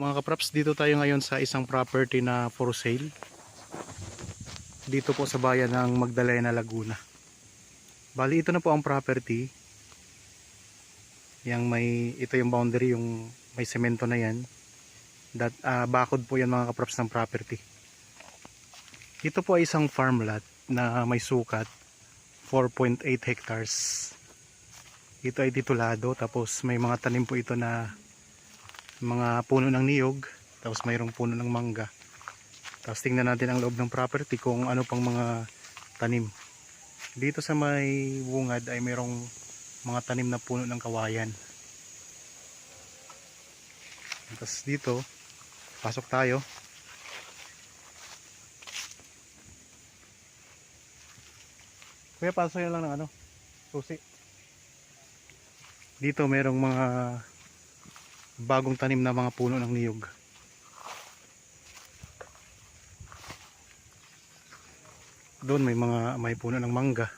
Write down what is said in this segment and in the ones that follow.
Mga kapraps, dito tayo ngayon sa isang property na for sale. Dito po sa bayan ng Magdalena, Laguna. Bali, ito na po ang property. Yang may, ito yung boundary, yung may semento na yan. That, ah, bakod po yan mga kapraps ng property. Ito po ay isang farm lot na may sukat 4.8 hectares. Ito ay titulado tapos may mga tanim po ito na mga puno ng niyog tapos mayroong puno ng mangga. Tapos tingnan natin ang loob ng property kung ano pang mga tanim. Dito sa may bungad ay mayroong mga tanim na puno ng kawayan. Tapos dito pasok tayo. Kuya pasok yan lang ng ano susi. Dito mayroong mga bagong tanim na mga puno ng niyog. Doon may mga may puno ng mangga.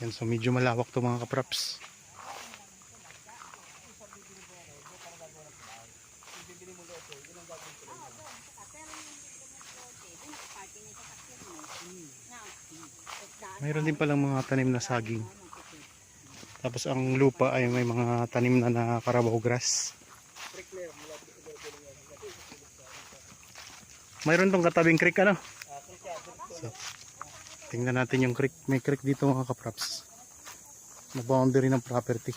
Yan so medyo malawak to mga kapraps. Mayroon din palang mga tanim na saging. Tapos ang lupa ay may mga tanim na na Carabao grass. Mayroon tong katabing creek ano? So, tingnan natin yung creek. May creek dito mga kapraps. Na boundary ng property.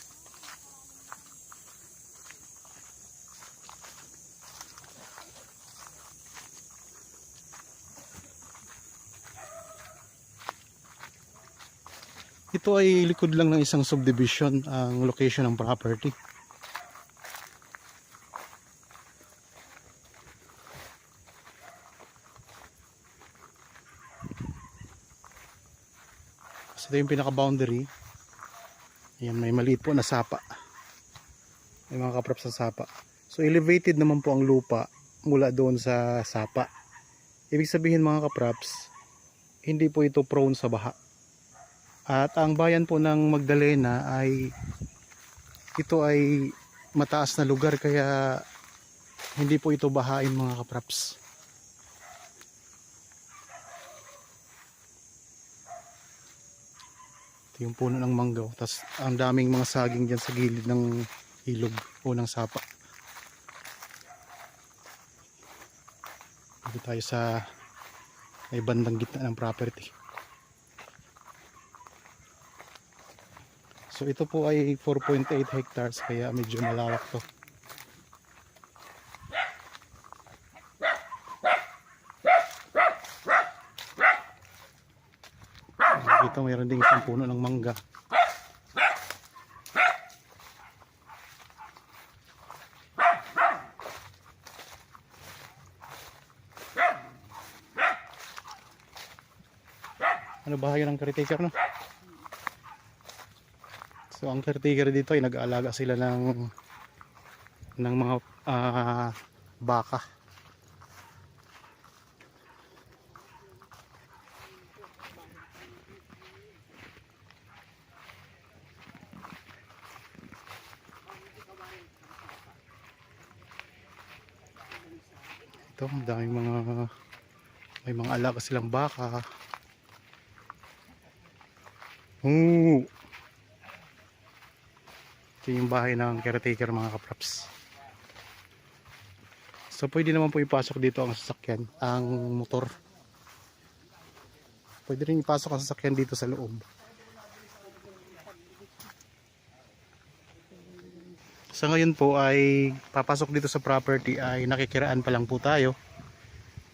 Ito ay likod lang ng isang subdivision ang location ng property. So ito yung pinaka-boundary. Ayan, may maliit po na sapa. May mga kaprap sa sapa. So elevated naman po ang lupa mula doon sa sapa. Ibig sabihin mga kapraps, hindi po ito prone sa baha. At ang bayan po ng Magdalena ay ito ay mataas na lugar kaya hindi po ito bahain mga kapraps. Ito yung puno ng manggaw. Tapos ang daming mga saging dyan sa gilid ng ilog o ng sapa. Dito tayo sa may bandang gitna ng property. So ito po ay 4.8 hectares kaya medyo malawak to. Dito mayroon ding isang puno ng mangga. Ano bahaya ng caretaker no? So ang caretaker dito ay nag-aalaga sila ng ng mga ah, baka. Ito, ang daming mga may mga alaga silang baka. Oo. Ito yung bahay ng caretaker mga kapraps. So pwede naman po ipasok dito ang sasakyan, ang motor. Pwede rin ipasok ang sasakyan dito sa loob. Sa ngayon po ay papasok dito sa property ay nakikiraan pa lang po tayo.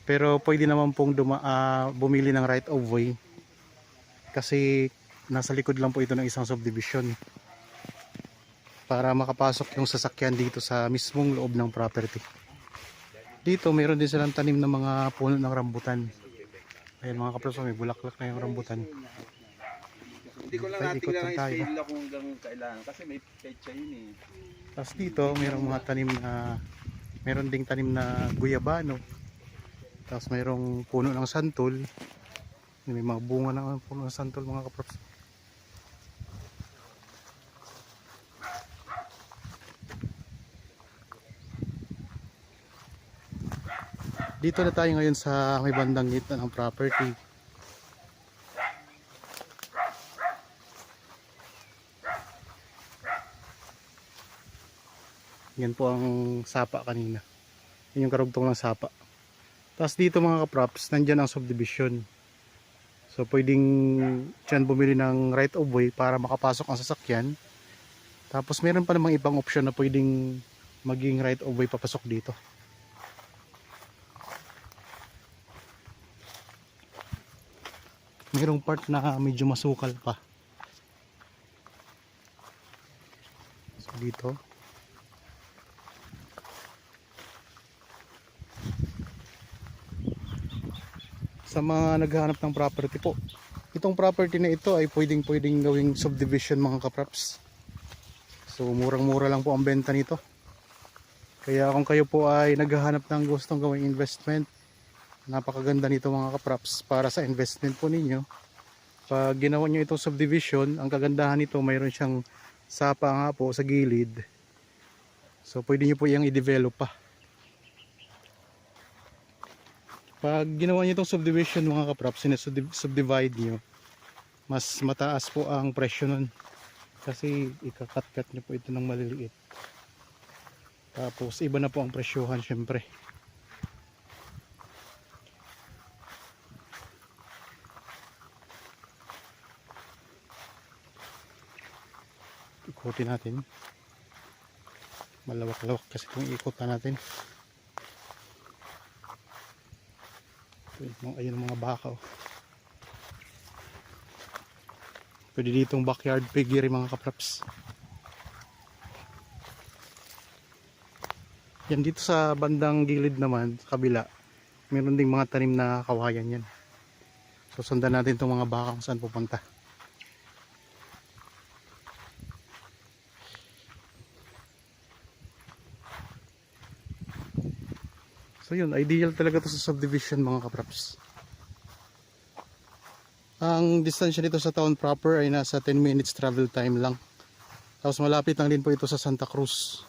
Pero pwede naman pong duma, ah, bumili ng right of way. Kasi nasa likod lang po ito ng isang subdivision para makapasok yung sasakyan dito sa mismong loob ng property. Dito mayroon din silang tanim ng mga puno ng rambutan. Ayan mga kapraso, may bulaklak na yung rambutan. Hindi ko lang natin lang scale kung hanggang kailangan kasi may petsa yun eh. Tapos dito mayroong mga tanim na mayroon ding tanim na guyabano. Tapos mayroong puno ng santol. May mga bunga ng puno ng santol mga kapraso. Dito na tayo ngayon sa may bandang gitna ng property. Yan po ang sapa kanina. Yan yung karugtong ng sapa. Tapos dito mga kaprops, nandyan ang subdivision. So pwedeng dyan bumili ng right of way para makapasok ang sasakyan. Tapos meron pa namang ibang option na pwedeng maging right of way papasok dito. Mayroong part na medyo masukal pa. So dito. Sa mga naghahanap ng property po. Itong property na ito ay pwedeng pwedeng gawing subdivision mga kapraps. So murang-mura lang po ang benta nito. Kaya kung kayo po ay naghahanap ng gustong gawing investment, napakaganda nito mga kapraps para sa investment po ninyo. Pag ginawa nyo itong subdivision, ang kagandahan nito mayroon siyang sapa nga po sa gilid. So pwede nyo po iyang i-develop pa. Pag ginawa nyo itong subdivision mga kapraps, sinasubdivide nyo, mas mataas po ang presyo nun. Kasi ikakat-kat nyo po ito ng maliliit. Tapos iba na po ang presyohan syempre. Ikutin natin. Malawak-lawak kasi itong ikutan natin. Ayun mga baka. Oh. Pwede ditong backyard piggery mga kapraps. Yan dito sa bandang gilid naman, kabila, meron ding mga tanim na kawayan yan. So sundan natin itong mga baka kung saan pupunta. So yun, ideal talaga to sa subdivision mga kapraps. Ang distansya dito sa town proper ay nasa 10 minutes travel time lang. Tapos malapit lang din po ito sa Santa Cruz.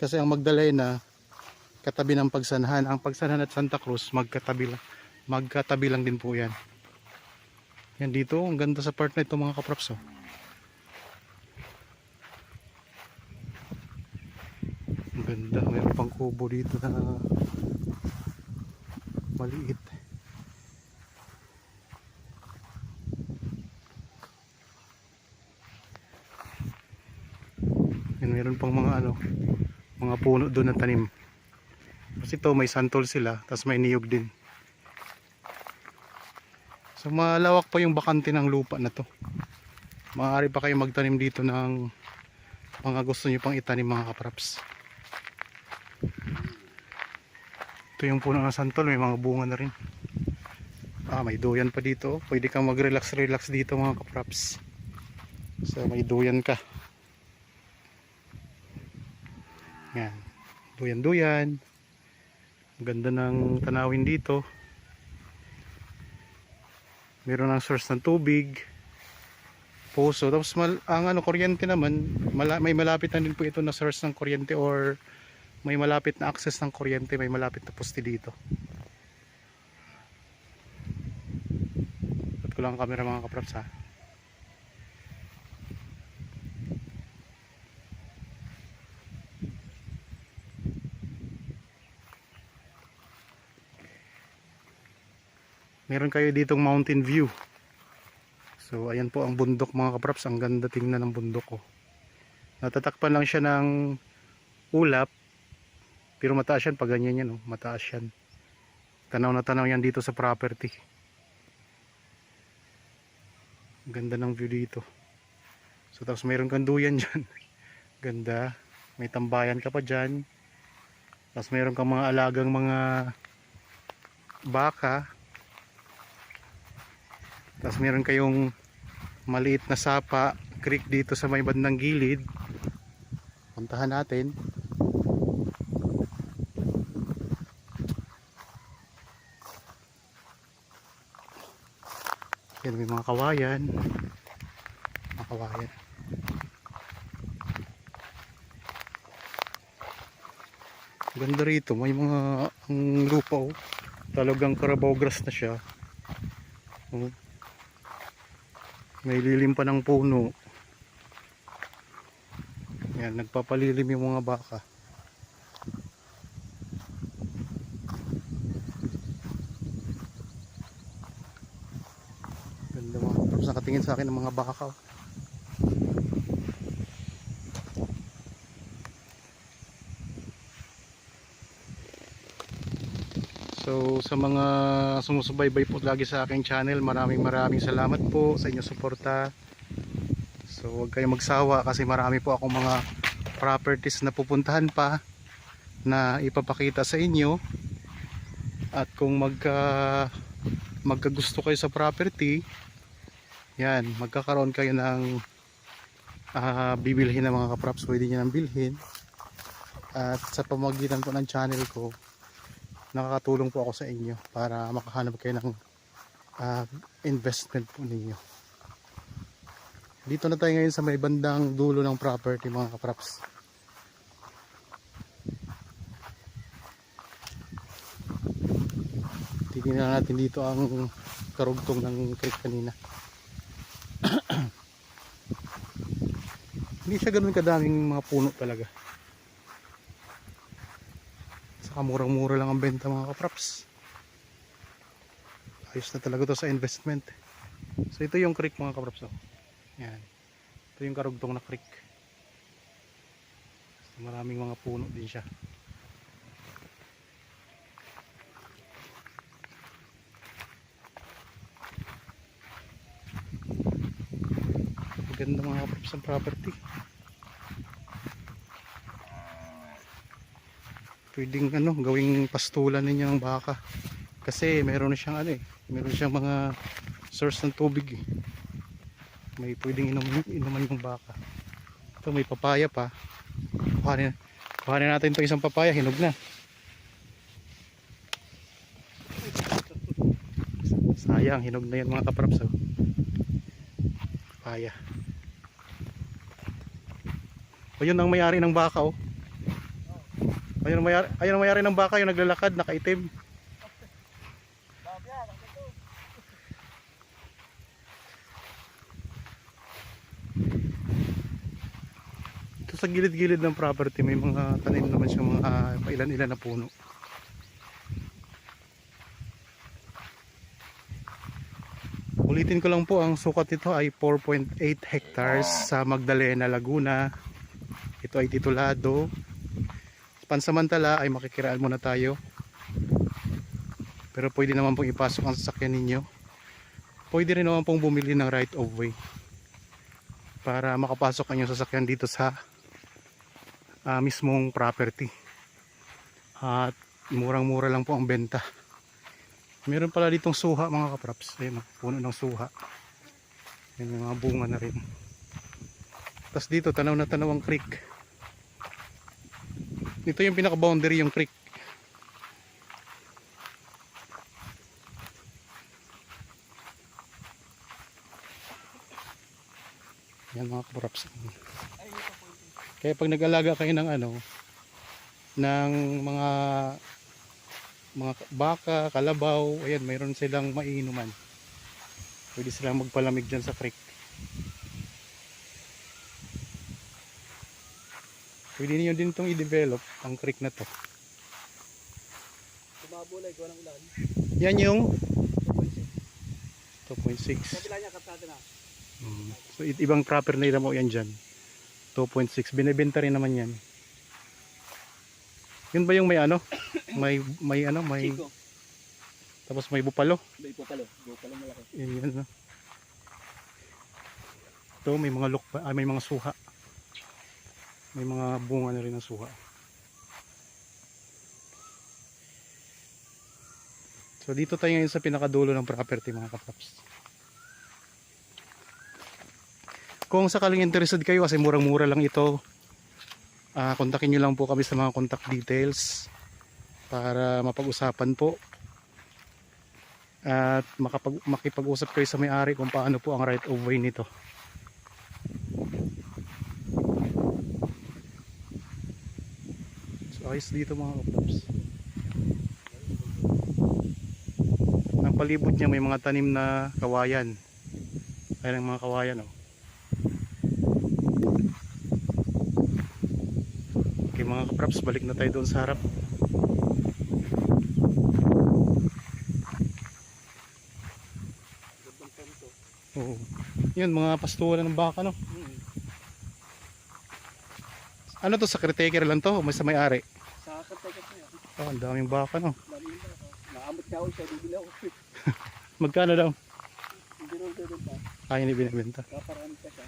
Kasi ang Magdalena, katabi ng Pagsanhan. Ang Pagsanhan at Santa Cruz, magkatabi lang, magkatabi lang din po yan. Yan dito, ang ganda sa part na ito mga kapraps. Oh. Ang ganda, mayroon pang kubo dito na maliit. Yan, mayroon pang mga ano, mga puno doon na tanim. Kasi ito may santol sila, tapos may niyog din. So malawak pa yung bakante ng lupa na to. Maaari pa kayo magtanim dito ng mga gusto nyo pang itanim mga kapraps. Ito yung puno ng santol, may mga bunga na rin. Ah, may duyan pa dito. Pwede kang mag-relax-relax dito mga kapraps. So may duyan ka. Yan. Duyan-duyan. Ang Ganda ng tanawin dito. Meron ng source ng tubig. Puso. Tapos mal, ang ano, kuryente naman, mala, may malapit na din po ito na source ng kuryente or may malapit na access ng kuryente, may malapit na poste dito. Ba't ko lang ang camera mga kapraps ha. meron kayo ditong mountain view so ayan po ang bundok mga kapraps ang ganda tingnan ng bundok ko natatakpan lang siya ng ulap pero mataas yan pag ganyan yan oh. mataas yan. Tanaw na tanaw yan dito sa property. Ganda ng view dito. So tapos meron kang duyan dyan. Ganda. May tambayan ka pa dyan. Tapos meron kang mga alagang mga baka. Tapos meron kayong maliit na sapa, creek dito sa may bandang gilid. Puntahan natin. Yan may mga kawayan. Mga kawayan. Ganda rito. May mga ang lupa oh. Talagang Carabao grass na siya. Oh. May lilim pa ng puno. Yan, nagpapalilim yung mga baka. Ganda mga tapos nakatingin sa akin ng mga baka. oh. So sa mga sumusubaybay po lagi sa aking channel, maraming maraming salamat po sa inyong suporta. So huwag kayong magsawa kasi marami po akong mga properties na pupuntahan pa na ipapakita sa inyo. At kung magka magkagusto kayo sa property, yan, magkakaroon kayo ng ah, bibilhin ng mga kaprops, pwede nyo nang bilhin. At sa pamagitan po ng channel ko, nakakatulong po ako sa inyo para makahanap kayo ng ah, investment po ninyo. Dito na tayo ngayon sa may bandang dulo ng property mga kapraps. Tingnan natin dito ang karugtong ng creek kanina. Hindi siya ganun kadaming mga puno talaga. Saka murang-mura lang ang benta mga kapraps. Ayos na talaga to sa investment. So ito yung creek mga kapraps. Oh. Yan. Ito yung karugtong na creek. So, maraming mga puno din siya. Maganda mga kapraps ang property. pwedeng ano, gawing pastulan ninyo ng baka. Kasi meron na siyang ano eh, meron siyang mga source ng tubig eh. May pwedeng inuman, inuman yung baka. Ito may papaya pa. Kuhanin, kuhanin natin itong isang papaya, hinog na. Sayang, hinog na yan mga kapraps. Oh. Papaya. O yun ang may-ari ng baka oh. Ayun ang mayari, ayun ang mayari ng baka yung naglalakad, nakaitim. Ito sa gilid-gilid ng property may mga tanim naman siya mga pailan-ilan na puno. Ulitin ko lang po ang sukat nito ay 4.8 hectares sa Magdalena, Laguna. Ito ay titulado. Pansamantala ay makikiraan muna tayo. Pero pwede naman pong ipasok ang sasakyan ninyo. Pwede rin naman pong bumili ng right of way para makapasok ang sasakyan dito sa ah, mismong property. At murang mura lang po ang benta. Meron pala ditong suha mga kapraps ayun puno ng suha. Ayun, may mga bunga na rin tapos dito tanaw na tanaw ang creek. Ito yung pinaka boundary yung creek. Yan mga kapraps kaya pag nag-alaga kayo ng ano ng mga mga baka, kalabaw ayan mayroon silang mainuman. Pwede silang magpalamig dyan sa creek Pwede niyo din itong i-develop ang creek na to. Tumabulay ko ng ulan. Yan yung 2.6. Kabila niya kapsada na. Mm. So it, ibang proper na mo yan dyan. 2.6. Binibenta rin naman yan. Yun ba yung may ano? May may ano, may Chico. tapos may bupalo. May pupalo. Bupalo malaki. Yan yun. No? Ito may mga look pa, ah, may mga suha. May mga bunga na rin ng suha. So dito tayo ngayon sa pinakadulo ng property mga kapaps. Kung sakaling interested kayo kasi murang-mura lang ito, ah kontakin nyo lang po kami sa mga contact details para mapag-usapan po at makapag, makipag-usap kayo sa may-ari kung paano po ang right of way nito. Ayos dito mga kaprops. Ang palibot niya may mga tanim na kawayan. Ayan ang mga kawayan oh. Okay mga kaprops, balik na tayo doon sa harap. Oo. Yun, mga pastulan ng baka no. Ano to, sa caretaker lang to? May sa may-ari? Sa yan. Oh, ang daming baka no. Dami yung baka. Naamot niya ako siya. Bibili ako. Magkano daw? Hindi rin pa. Ay, hindi binibenta. Kaparami ka siya.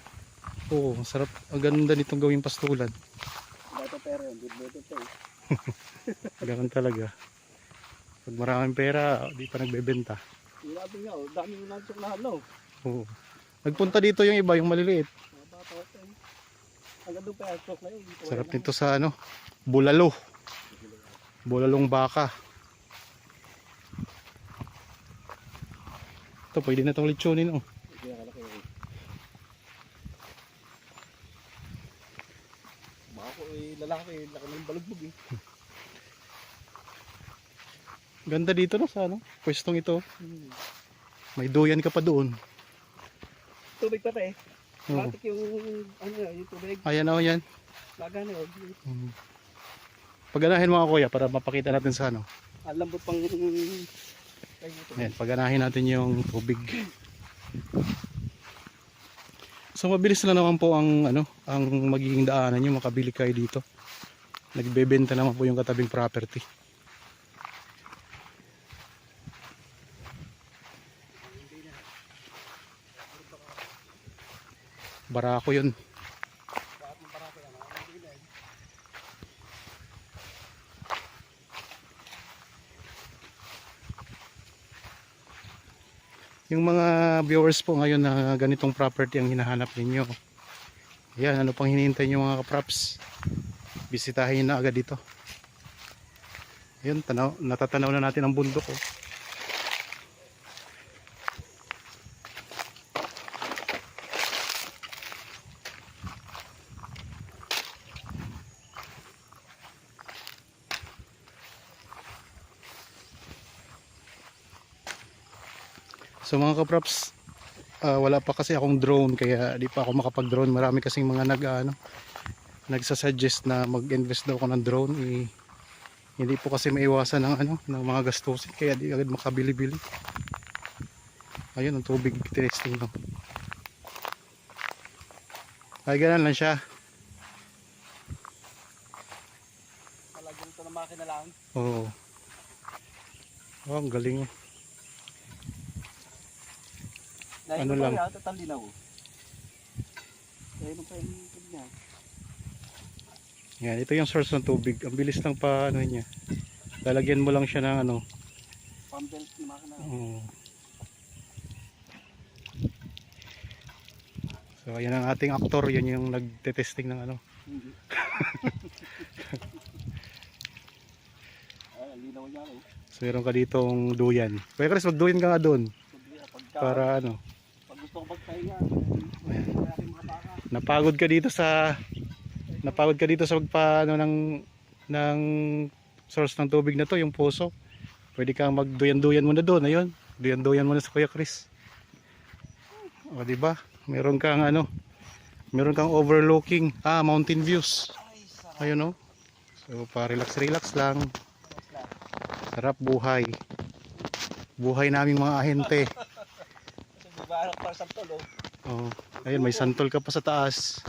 Oo, ang sarap. Ang ganda nitong gawing pastulan. Dito pero yun. Ito eh. Ganun talaga. Pag maraming pera, di pa nagbebenta. Grabe nga oh. Dami yung nansok na. Oo. Nagpunta dito yung iba, yung maliliit. Mga bata ito eh. Hanggang doon pa yung stroke na yun. Sarap nito sa ano, bulalo. Bulalong baka. Ito, pwede na itong lechonin. Oh. Hindi nakalaki yun. Baka ko eh lalaki. Laki ng balugbog eh. Ganda dito no sa ano, pwestong ito. Hmm. May duyan ka pa doon. Tubig pa pa eh. Matik yung ano yung tubig. Ayan o yan. Laga na yun. Mm. Paganahin mo ako kuya para mapakita natin sa ano. Ang lambot pang. Ayan, paganahin natin yung tubig. So mabilis na naman po ang ano, ang magiging daanan nyo makabili kayo dito. Nagbebenta naman po yung katabing property. Barako yun. Bakit ng parako yan? Ang hindi na eh. Yung mga viewers po ngayon na ganitong property ang hinahanap ninyo. Yan, ano pang hinihintay nyo mga kaprops? Bisitahin na agad dito. Ayun, tanaw, natatanaw na natin ang bundok. Oh. So mga kaprops, ah, wala pa kasi akong drone kaya di pa ako makapag-drone. Marami kasing mga nag ano, nagsasuggest na mag-invest daw ako ng drone. Eh, hindi po kasi maiwasan ng ano, ng mga gastusin kaya di agad makabili-bili. Ayun ang tubig testing no. Ay ganun lang siya. Talagyan ito ng makina lang. Oo. Oh, ang galing. oh. Ano lang? tatalinaw. Dahil pa yung tubig niya. Yan, ito yung source ng tubig. Ang bilis lang pa ano niya. Lalagyan mo lang siya ng ano. Pambelt ng makina. Oo. So, yan ang ating aktor. Yan yung nagte-testing ng ano. Linaw niya oh. So, meron ka ditong duyan. Kuya Chris, magduyan ka nga doon. Para ano. Baka. Napagod ka dito sa napagod ka dito sa magpa ano, ng ng source ng tubig na to, yung puso. Pwede kang magduyan-duyan muna doon, ayun. Duyan-duyan muna sa Kuya Chris. O, di ba? Meron kang ano, meron kang overlooking, ah, mountain views. Ayun oh. So, pa relax-relax lang. Sarap buhay. Buhay naming mga ahente. Ito, di ba, ano, para sa tol, oh. Oh, ayun, may santol ka pa sa taas.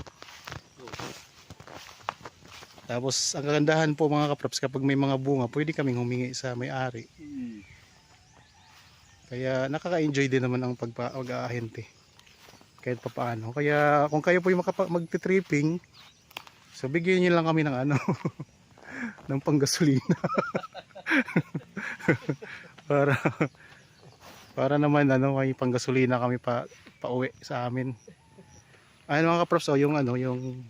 Tapos, ang kagandahan po mga kaprops, kapag may mga bunga, pwede kaming humingi sa may-ari. Kaya nakaka-enjoy din naman ang pagpa- pag-aahente. Kahit pa paano. Kaya kung kayo po yung magti-tripping, so bigyan niyo lang kami ng ano, ng panggasolina. para para naman ano, may panggasolina kami pa pauwi sa amin. Ayun mga kaprops, oh, yung ano, yung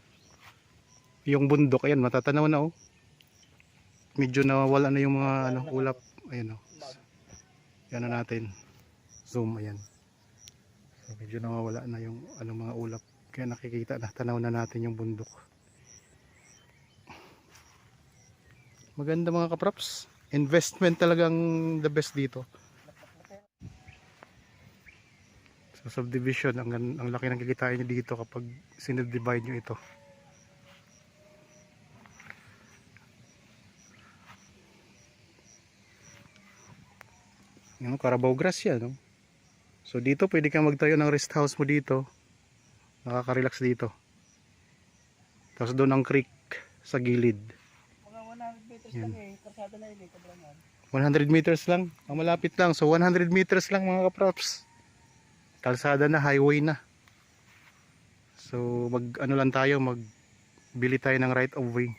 yung bundok, ayan, matatanaw na oh. Medyo nawawala na yung mga ano, ulap. Ayun oh. Yan na natin. Zoom, ayan. So, medyo nawawala na yung ano, mga ulap. Kaya nakikita na, tanaw na natin yung bundok. Maganda mga kaprops. Investment talagang the best dito. Sa subdivision, ang, ang laki ng kikitain nyo dito kapag sinubdivide nyo ito. Yung Carabao grass yan. No? So dito pwede kang magtayo ng rest house mo dito. Nakaka-relax dito. Tapos doon ang creek sa gilid. Mga 100 meters lang eh. Karsada na yun eh. Kabrangan. 100 meters lang. Ang malapit lang. So 100 meters lang mga kaprops. Kalsada na, highway na. So mag ano lang tayo, mag bili tayo ng right of way.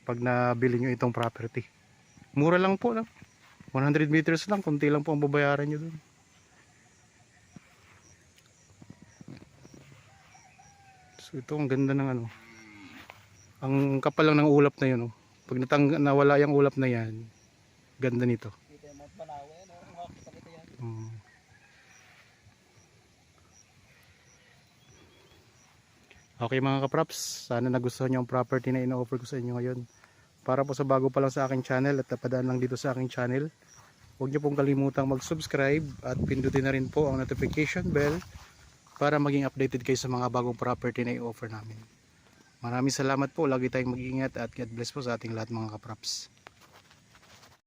Kapag nabili nyo itong property. Mura lang po. No? 100 meters lang. Kunti lang po ang babayaran nyo dun. So ito ang ganda ng ano. Ang kapal lang ng ulap na yun. Oh. Pag natang nawala yung ulap na yan, ganda nito. Dito yung Mount Banawe. Ano? Mga kita yan. Mm. Okay mga kaprops, sana nagustuhan nyo ang property na ino-offer ko sa inyo ngayon. Para po sa bago pa lang sa aking channel at napadaan lang dito sa aking channel, huwag nyo pong kalimutang mag-subscribe at pindutin na rin po ang notification bell para maging updated kayo sa mga bagong property na i-offer namin. Maraming salamat po, lagi tayong mag-iingat at God bless po sa ating lahat mga kaprops.